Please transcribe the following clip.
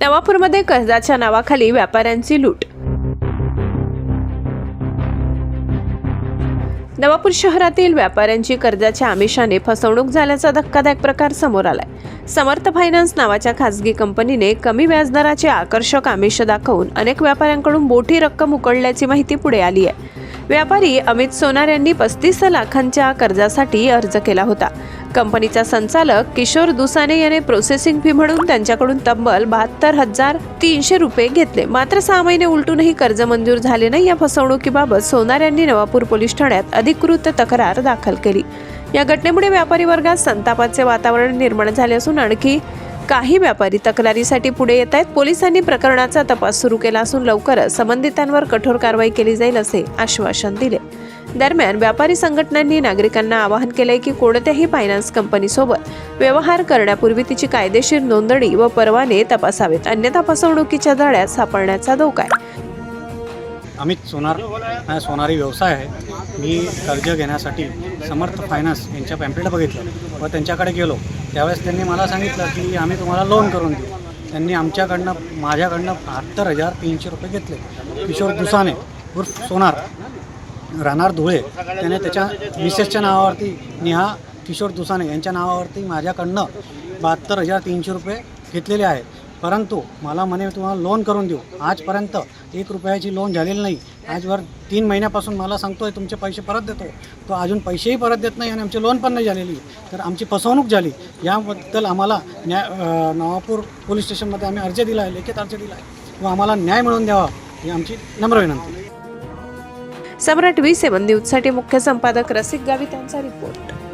नवापूरमध्ये कर्जाच्या नावाखाली व्यापाऱ्यांची लूट. नवापूर शहरातील व्यापाऱ्यांची कर्जाच्या आमिषाने फसवणूक झाल्याचा धक्कादायक प्रकार समोर आलाय. समर्थ फायनान्स नावाच्या खासगी कंपनीने कमी व्याजदराचे आकर्षक आमिष दाखवून अनेक व्यापाऱ्यांकडून मोठी रक्कम उकळल्याची माहिती पुढे आली आहे. व्यापारी अमित सोनार यांनी पस्तीस लाखांच्या कर्जासाठी अर्ज केला होता. कंपनीचा संचालक किशोर दुसाने याने प्रोसेसिंग फी म्हणून त्यांच्याकडून तब्बल बहात्तर हजार तीनशे रुपये घेतले. मात्र सहा महिने उलटूनही कर्ज मंजूर झाले नाही. या फसवणुकीबाबत सोनार यांनी नवापूर पोलीस ठाण्यात अधिकृत तक्रार दाखल केली. या घटनेमुळे व्यापारी वर्गात संतापाचे वातावरण निर्माण झाले असून आणखी काही व्यापारी तक्रारीसाठी पुढे येत आहेत. पोलिसांनी प्रकरणाचा तपास सुरू केला असून लवकरच संबंधितांवर कठोर कारवाई केली जाईल असे आश्वासन दिले. दरम्यान व्यापारी संघटनांनी नागरिकांना आवाहन केलंय की कोणत्याही फायनान्स कंपनीसोबत व्यवहार करण्यापूर्वी तिची कायदेशीर नोंदणी व परवाने तपासावेत. अन्यथा फसवणुकीच्या जाळ्यात सापडण्याचा धोका आहे. अमित सोनार हा सोनारी व्यवसाय आहे. मी कर्ज घेण्यासाठी समर्थ फायनान्स यांच्या पॅम्पलेट बघितलं व त्यांच्याकडे गेलो. त्यावेळेस त्यांनी मला सांगितलं की आम्ही तुम्हाला लोन करून देऊ. त्यांनी आमच्याकडनं माझ्याकडनं बहात्तर हजार तीनशे रुपये घेतले. किशोर दुसाने उर्फ सोनार राहणार धुळे. त्याने त्याच्या मिसेसच्या नावावरती नेहा किशोर दुसाने यांच्या नावावरती माझ्याकडनं बहात्तर हजार तीनशे रुपये घेतलेले आहेत परंतु मला म्हणे तुम्हाला लोन करून देऊ. आजपर्यंत एक रुपयाची लोन झालेली नाही. आजवर तीन महिन्यापासून मला सांगतोय तुमचे पैसे परत देतो. तो अजून पैसेही परत देत नाही आणि आमची लोन पण नाही झालेली. तर आमची फसवणूक झाली. याबद्दल आम्हाला न्याय नवापूर पोलीस स्टेशनमध्ये आम्ही अर्ज दिला आहे लेखित अर्ज दिला आहे. व आम्हाला न्याय मिळवून द्यावा ही आमची नम्र विनंती. सम्राट वी सेवन न्यूजसाठी मुख्य संपादक रसिक गावित यांचा रिपोर्ट.